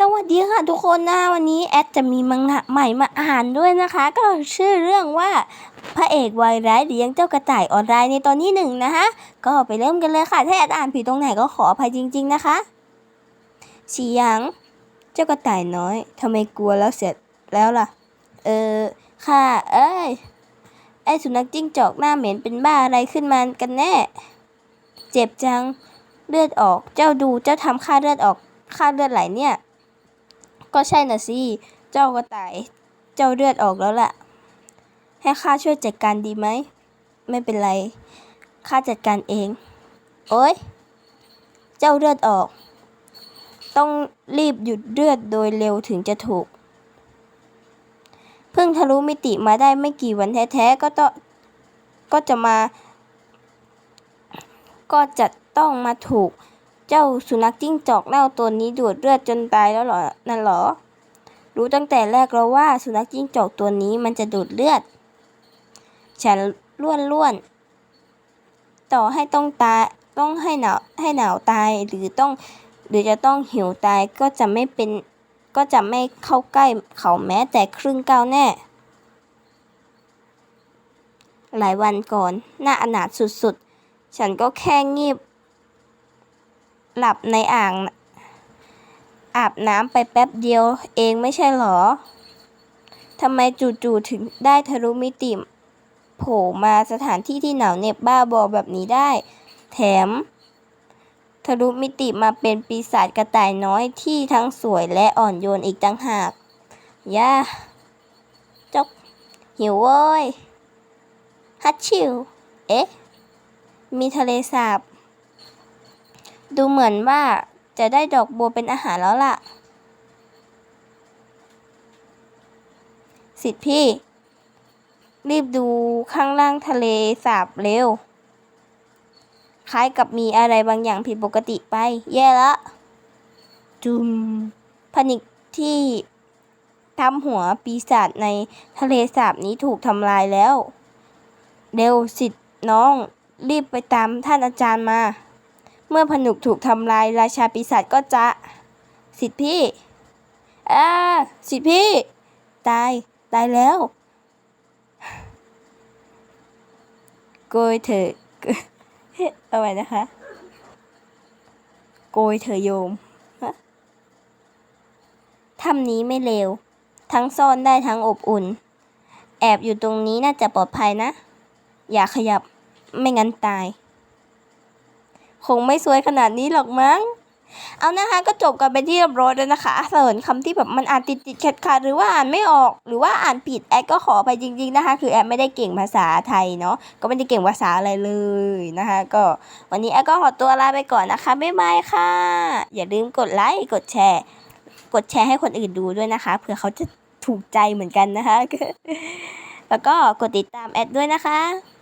สวัสดีค่ะทุกคนนะวันนี้แอดจะมีมังงะใหม่มาอ่านด้วยนะคะ ก็ชื่อเรื่องว่าพระเอกวัยร้ายเลี้ยงเจ้ากระต่ายออนไลน์ในตอนที่หนึ่งนะคะก็ไปเริ่มกันเลยค่ะ ถ้าแอดอ่านผิดตรงไหนก็ขออภัยจริง ๆนะคะฉีหยางเจ้ากระต่ายน้อยทำไมกลัวแล้วเสร็จแล้วล่ะ เออค่ะ เอ้ยไอสุนัขจิ้งจอกหน้าเหม็นเป็นบ้าอะไรขึ้นมากันแน่ เจ็บจังเลือดออกเจ้าดูเจ้าทำค่าเลือดออกค่าเลือดไหลเนี่ย ก็ใช่น่ะสิ เจ้ากระต่าย เจ้าเลือดออกแล้วล่ะ ให้ข้าช่วยจัดการดีไหม ไม่เป็นไร ข้าจัดการเอง โอ้ย เจ้าเลือดออก ต้องรีบหยุดเลือดโดยเร็วถึงจะถูก เพิ่งทะลุมิติมาได้ไม่กี่วันแท้ๆ ก็ต้อง ก็จะมา ก็จะต้องมาถูก เจ้าสุนัขจิ้งจอกเน่าตัวนี้ดูดเลือดจนตายแล้วหรอ นั่นหรอ รู้ตั้งแต่แรกแล้วว่าสุนัขจิ้งจอกตัวนี้มันจะดูดเลือด ฉันล้วนล้วน ต่อให้ต้องตาย ต้องให้หนาวให้หนาวตายหรือต้อง หรือจะต้องหิวตายก็จะไม่เป็น ก็จะไม่เข้าใกล้เขาแม้แต่ครึ่งก้าวแน่ หลายวันก่อน หน่าอนาถสุดๆ ฉันก็แค่งีบ หลับในอ่าง อาบน้ำไปแป๊บเดียวเองไม่ใช่หรอทำไมจู่ๆถึงได้ทะลุมิติโผล่มาสถานที่ที่หนาวเหน็บบ้าบอแบบนี้ได้ แถม ทะลุมิติมาเป็นปีศาจกระต่ายน้อยที่ทั้งสวยและอ่อนโยนอีกต่างหาก ย่าจกหิวเว้ย ฮัตชิว เอ๊ะ มีทะเลสาบ ดูเหมือนว่าจะได้ดอกบัวเป็นอาหารแล้วล่ะ สิทธิ์พี่ รีบดูข้างล่างทะเลสาบเร็ว คล้ายกับมีอะไรบางอย่างผิดปกติไป แย่ละ จุมผนิกที่ทำหัวปีศาจในทะเลสาบนี้ถูกทำลายแล้ว เร็วสิทธิ์น้องรีบไปตามท่านอาจารย์มา เมื่อผนุกถูกทำลายราชาปีศาจก็จะ สิทธิพี่อาสิทธิพี่ ตาย ตายแล้ว โกยเถอะเอาไว้นะคะ โกยเถอะโยมถ้ำนี้ไม่เลว ทั้งซ่อนได้ทั้งอบอุ่น แอบอยู่ตรงนี้น่าจะปลอดภัยนะ อย่าขยับ ไม่งั้นตาย คงไม่สวยขนาดนี้หรอกมั้ง เอานะคะก็จบกันไปที่เรียบร้อยแล้วนะคะส่วนคำที่แบบมันอ่านติดติดขัดขัดหรือว่าอ่านไม่ออก หรือว่าอ่านผิดแอดก็ขอไปจริง ๆนะคะ คือแอดไม่ได้เก่งภาษาไทยเนาะก็ไม่ได้เก่งภาษาอะไรเลยนะคะ ก็วันนี้แอดก็ขอตัวลาไปก่อนนะคะบ๊ายบายค่ะ อย่าลืมกดไลค์กดแชร์ กดแชร์ให้คนอื่นดูด้วยนะคะเผื่อเขาจะถูกใจเหมือนกันนะคะ แล้วก็กดติดตามแอดด้วยนะคะ